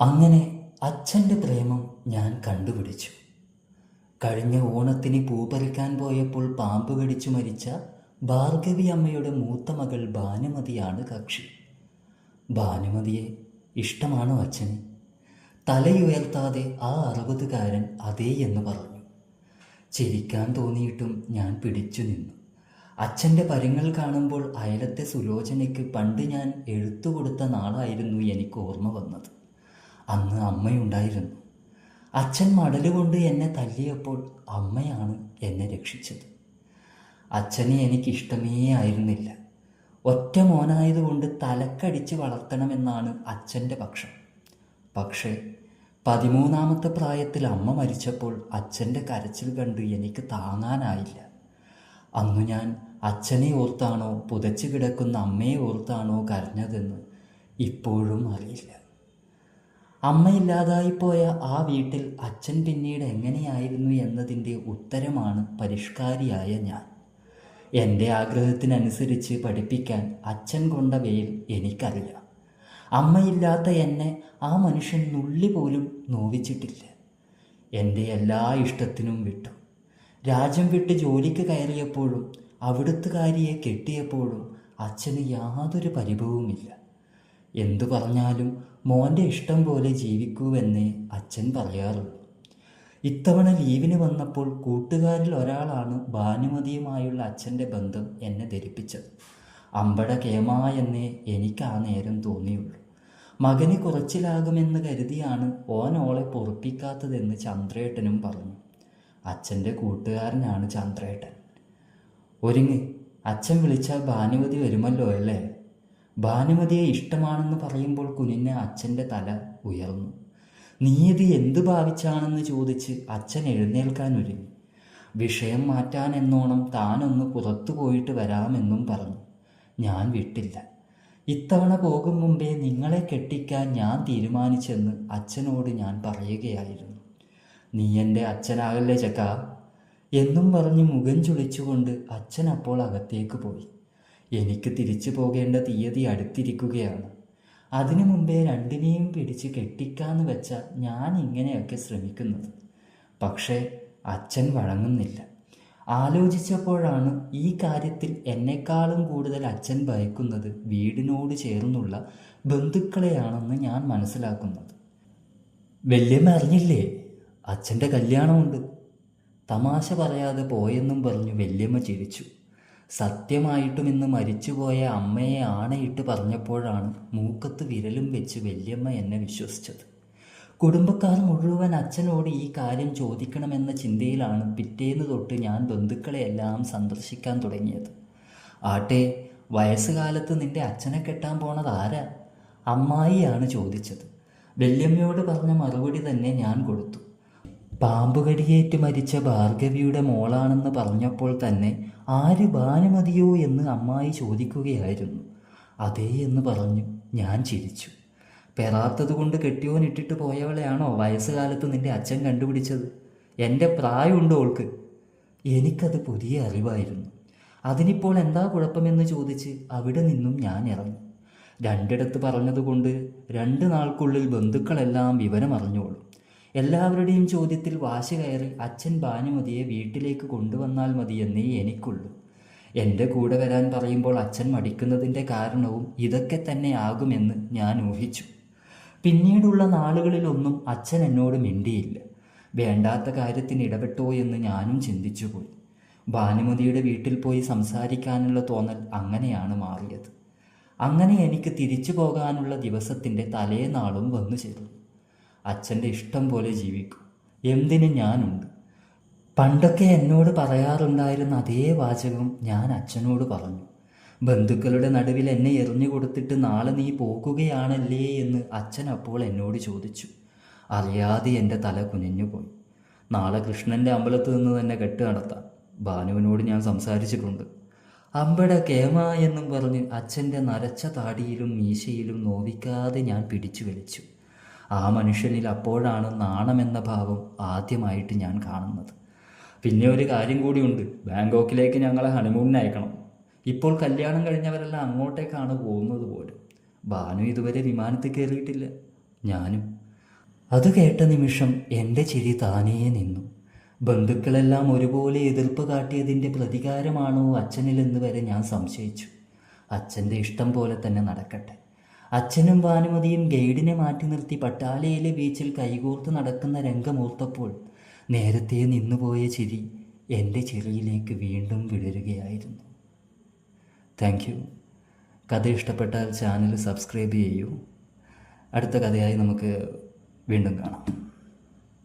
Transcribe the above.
അങ്ങനെ അച്ഛന്റെ പ്രേമം ഞാൻ കണ്ടുപിടിച്ചു. കഴിഞ്ഞ ഓണത്തിന് പൂ പറിക്കാൻ പോയപ്പോൾ പാമ്പ് കടിച്ചു മരിച്ച ഭാർഗവി അമ്മയുടെ മൂത്ത മകൾ ഭാനുമതിയാണ് കക്ഷി. ഭാനുമതിയെ ഇഷ്ടമാണോ അച്ഛന്? തലയുയർത്താതെ ആ അറുപതുകാരൻ അതേ എന്ന് പറഞ്ഞു. ചിരിക്കാൻ തോന്നിയിട്ടും ഞാൻ പിടിച്ചു നിന്നു. അച്ഛന്റെ പരങ്ങൾ കാണുമ്പോൾ അയലത്തെ സുലോചനയ്ക്ക് പണ്ട് ഞാൻ എഴുത്തു കൊടുത്ത നാളായിരുന്നു എനിക്ക് ഓർമ്മ വന്നത്. അന്ന് അമ്മയുണ്ടായിരുന്നു. അച്ഛൻ മടലുകൊണ്ട് എന്നെ തല്ലിയപ്പോൾ അമ്മയാണ് എന്നെ രക്ഷിച്ചത്. അച്ഛനെ എനിക്കിഷ്ടമേ ആയിരുന്നില്ല. ഒറ്റ മോനായതുകൊണ്ട് തലക്കടിച്ച് വളർത്തണമെന്നാണ് അച്ഛന്റെ പക്ഷം. പക്ഷേ പതിമൂന്നാമത്തെ പ്രായത്തിൽ അമ്മ മരിച്ചപ്പോൾ അച്ഛന്റെ കരച്ചിൽ കണ്ട് എനിക്ക് താങ്ങാനായില്ല. അന്ന് ഞാൻ അച്ഛനെ ഓർത്താണോ പുതച്ചു കിടക്കുന്ന അമ്മയെ ഓർത്താണോ കരഞ്ഞതെന്ന് ഇപ്പോഴും അറിയില്ല. അമ്മയില്ലാതായിപ്പോയ ആ വീട്ടിൽ അച്ഛൻ പിന്നീട് എങ്ങനെയായിരുന്നു എന്നതിന്റെ ഉത്തരമാണ് പരിഷ്കാരിയായ ഞാൻ. എന്റെ ആഗ്രഹത്തിനനുസരിച്ച് പഠിപ്പിക്കാൻ അച്ഛൻ കൊണ്ട വെയിൽ എനിക്കറിയാം. അമ്മയില്ലാത്ത എന്നെ ആ മനുഷ്യൻ നുള്ളി പോലും നോവിച്ചിട്ടില്ല. എന്റെ എല്ലാ ഇഷ്ടത്തിനും വിട്ടു. രാജ്യം വിട്ട് ജോലിക്ക് കയറിയപ്പോഴും അവിടുത്തുകാരിയെ കെട്ടിയപ്പോഴും അച്ഛന് യാതൊരു പരിഭവവുമില്ല. എന്തു പറഞ്ഞാലും മോന്റെ ഇഷ്ടം പോലെ ജീവിക്കൂവെന്ന് അച്ഛൻ പറയാറുള്ളൂ ഇത്തവണ ലീവിന് വന്നപ്പോൾ കൂട്ടുകാരിൽ ഒരാളാണ് ഭാനുമതിയുമായുള്ള അച്ഛന്റെ ബന്ധം എന്നെ ധരിപ്പിച്ചത്. അമ്പട കേമ എന്നേ എനിക്ക് ആ നേരം തോന്നിയുള്ളൂ. മകന് കുറച്ചിലാകുമെന്ന് കരുതിയാണ് ഓൻ ഓളെ പൊറുപ്പിക്കാത്തതെന്ന് ചന്ദ്രേട്ടനും പറഞ്ഞു. അച്ഛന്റെ കൂട്ടുകാരനാണ് ചന്ദ്രേട്ടൻ. ഒരുങ്ങ് അച്ഛൻ വിളിച്ചാൽ ഭാനുമതി വരുമല്ലോ അല്ലേ? ഭാനുമതിയെ ഇഷ്ടമാണെന്ന് പറയുമ്പോൾ കുനിഞ്ഞ അച്ഛന്റെ തല ഉയർന്നു. നീയത് എന്ത് ഭാവിച്ചാണെന്ന് ചോദിച്ച് അച്ഛൻ എഴുന്നേൽക്കാൻ ഒരുങ്ങി. വിഷയം മാറ്റാൻ എന്നോണം താനൊന്ന് പുറത്തു പോയിട്ട് വരാമെന്നും പറഞ്ഞു. ഞാൻ വിട്ടില്ല. ഇത്തവണ പോകും മുമ്പേ നിങ്ങളെ കെട്ടിക്കാൻ ഞാൻ തീരുമാനിച്ചെന്ന് അച്ഛനോട് ഞാൻ പറയുകയായിരുന്നു. നീ എന്റെ അച്ഛനാകല്ലേ ചക്ക? എന്നും പറഞ്ഞ് മുഖം ചുളിച്ചുകൊണ്ട് അച്ഛൻ അപ്പോൾ അകത്തേക്ക് പോയി. എനിക്ക് തിരിച്ചു പോകേണ്ട തീയതി അടുത്തിരിക്കുകയാണ്. അതിനു മുമ്പേ രണ്ടിനെയും പിടിച്ച് കെട്ടിക്കാന്ന് വെച്ച ഞാൻ ഇങ്ങനെയൊക്കെ ശ്രമിക്കുന്നത്. പക്ഷേ അച്ഛൻ വഴങ്ങുന്നില്ല. ആലോചിച്ചപ്പോഴാണ് ഈ കാര്യത്തിൽ എന്നെക്കാളും കൂടുതൽ അച്ഛൻ ഭയക്കുന്നത് വീടിനോട് ചേർന്നുള്ള ബന്ധുക്കളെയാണെന്ന് ഞാൻ മനസ്സിലാക്കുന്നത്. വല്യമ്മ അറിഞ്ഞില്ലേ? അച്ഛന്റെ കല്യാണമുണ്ട്. തമാശ പറയാതെ പോയെന്നും പറഞ്ഞു വല്യമ്മ ചിരിച്ചു. സത്യമായിട്ടും ഇന്ന് മരിച്ചുപോയ അമ്മയെ ആണയിട്ട് പറഞ്ഞപ്പോഴാണ് മൂക്കത്ത് വിരലും വെച്ച് വല്യമ്മ എന്നെ വിശ്വസിച്ചത്. കുടുംബക്കാർ മുഴുവൻ അച്ഛനോട് ഈ കാര്യം ചോദിക്കണമെന്ന ചിന്തയിലാണ് പിറ്റേന്ന് തൊട്ട് ഞാൻ ബന്ധുക്കളെയെല്ലാം സന്ദർശിക്കാൻ തുടങ്ങിയത്. ആട്ടെ വയസ്സുകാലത്ത് നിന്റെ അച്ഛനെ കെട്ടാൻ പോണത് ആരാ? അമ്മായിയാണ് ചോദിച്ചത്. വല്യമ്മയോട് പറഞ്ഞ മറുപടി തന്നെ ഞാൻ കൊടുത്തു. പാമ്പുകടിയേറ്റ് മരിച്ച ഭാർഗവിയുടെ മോളാണെന്ന് പറഞ്ഞപ്പോൾ തന്നെ ആര് ഭാനുമതിയോ എന്ന് അമ്മായി ചോദിക്കുകയായിരുന്നു. അതേ എന്ന് പറഞ്ഞു ഞാൻ ചിരിച്ചു. പെറാത്തത് കൊണ്ട് കെട്ടിയോനിട്ടിട്ട് പോയവളെയാണോ വയസ്സുകാലത്ത് നിന്റെ അച്ഛൻ കണ്ടുപിടിച്ചത്? എന്റെ പ്രായമുണ്ട് ഓൾക്ക്? എനിക്കത് പുതിയ അറിവായിരുന്നു. അതിനിപ്പോൾ എന്താ കുഴപ്പമെന്ന് ചോദിച്ച് അവിടെ നിന്നും ഞാൻ ഇറങ്ങി. രണ്ടിടത്ത് പറഞ്ഞതുകൊണ്ട് രണ്ട് നാൾക്കുള്ളിൽ ബന്ധുക്കളെല്ലാം വിവരം അറിഞ്ഞോളും എല്ലാവരുടെയും ചോദ്യത്തിൽ വാശി കയറി അച്ഛൻ ഭാനുമതിയെ വീട്ടിലേക്ക് കൊണ്ടുവന്നാൽ മതിയെന്നേ എനിക്കുള്ളൂ. എന്റെ കൂടെ വരാൻ പറയുമ്പോൾ അച്ഛൻ മടിക്കുന്നതിന്റെ കാരണവും ഇതൊക്കെ തന്നെ ആകുമെന്ന് ഞാൻ ഊഹിച്ചു. പിന്നീടുള്ള നാളുകളിലൊന്നും അച്ഛൻ എന്നോട് മിണ്ടിയില്ല. വേണ്ടാത്ത കാര്യത്തിന് ഇടപെട്ടോ എന്ന് ഞാനും ചിന്തിച്ചുപോയി. ഭാനുമതിയുടെ വീട്ടിൽ പോയി സംസാരിക്കാനുള്ള തോന്നൽ അങ്ങനെയാണ് മാറിയത്. അങ്ങനെ എനിക്ക് തിരിച്ചു പോകാനുള്ള ദിവസത്തിന്റെ തലേനാളും വന്നു ചേർന്നു. അച്ഛന്റെ ഇഷ്ടം പോലെ ജീവിക്കും. എന്തിന് ഞാനുണ്ട്? പണ്ടൊക്കെ എന്നോട് പറയാറുണ്ടായിരുന്ന അതേ വാചകം ഞാൻ അച്ഛനോട് പറഞ്ഞു. ബന്ധുക്കളുടെ നടുവിൽ എന്നെ എറിഞ്ഞു കൊടുത്തിട്ട് നാളെ നീ പോകുകയാണല്ലേ എന്ന് അച്ഛൻ അപ്പോൾ എന്നോട് ചോദിച്ചു. അറിയാതെ എന്റെ തല കുനിഞ്ഞുപോയി നാളെ കൃഷ്ണന്റെ അമ്പലത്ത് നിന്ന് തന്നെ കെട്ട് നടത്താം. ഭാനുവിനോട് ഞാൻ സംസാരിച്ചിട്ടുണ്ട്. അമ്പട കേമ എന്നും പറഞ്ഞ് അച്ഛന്റെ നരച്ച താടിയിലും മീശയിലും നോവിക്കാതെ ഞാൻ പിടിച്ചു വലിച്ചു. ആ മനുഷ്യനിൽ അപ്പോഴാണ് നാണമെന്ന ഭാവം ആദ്യമായിട്ട് ഞാൻ കാണുന്നത്. പിന്നെ ഒരു കാര്യം കൂടിയുണ്ട്. ബാങ്കോക്കിലേക്ക് ഞങ്ങളെ ഹണിമൂണിന് അയക്കണം. ഇപ്പോൾ കല്യാണം കഴിഞ്ഞവരെല്ലാം അങ്ങോട്ടേക്കാണ് പോകുന്നത് പോലും. ബാനു ഇതുവരെ വിമാനത്തിൽ കയറിയിട്ടില്ല. ഞാനും. അത് കേട്ട നിമിഷം എന്റെ ചിരി താനേ നിന്നു. ബന്ധുക്കളെല്ലാം ഒരുപോലെ എതിർപ്പ് കാട്ടിയതിന്റെ പ്രതികാരമാണോ അച്ഛനിലെന്ന് വരെ ഞാൻ സംശയിച്ചു. അച്ഛന്റെ ഇഷ്ടം പോലെ തന്നെ നടക്കട്ടെ. അച്ഛനും ഭാനുമതിയും ഗൈഡിനെ മാറ്റി നിർത്തി പട്ടാലയിലെ ബീച്ചിൽ കൈകോർത്ത് നടക്കുന്ന രംഗമോർത്തപ്പോൾ നേരത്തെ നിന്നുപോയ ചിരി എന്റെ ചിരിയിലേക്ക് വീണ്ടും വിടരുകയായിരുന്നു. താങ്ക് യു കഥ ഇഷ്ടപ്പെട്ടാൽ ചാനൽ സബ്സ്ക്രൈബ് ചെയ്യൂ. അടുത്ത കഥയായി നമുക്ക് വീണ്ടും കാണാം.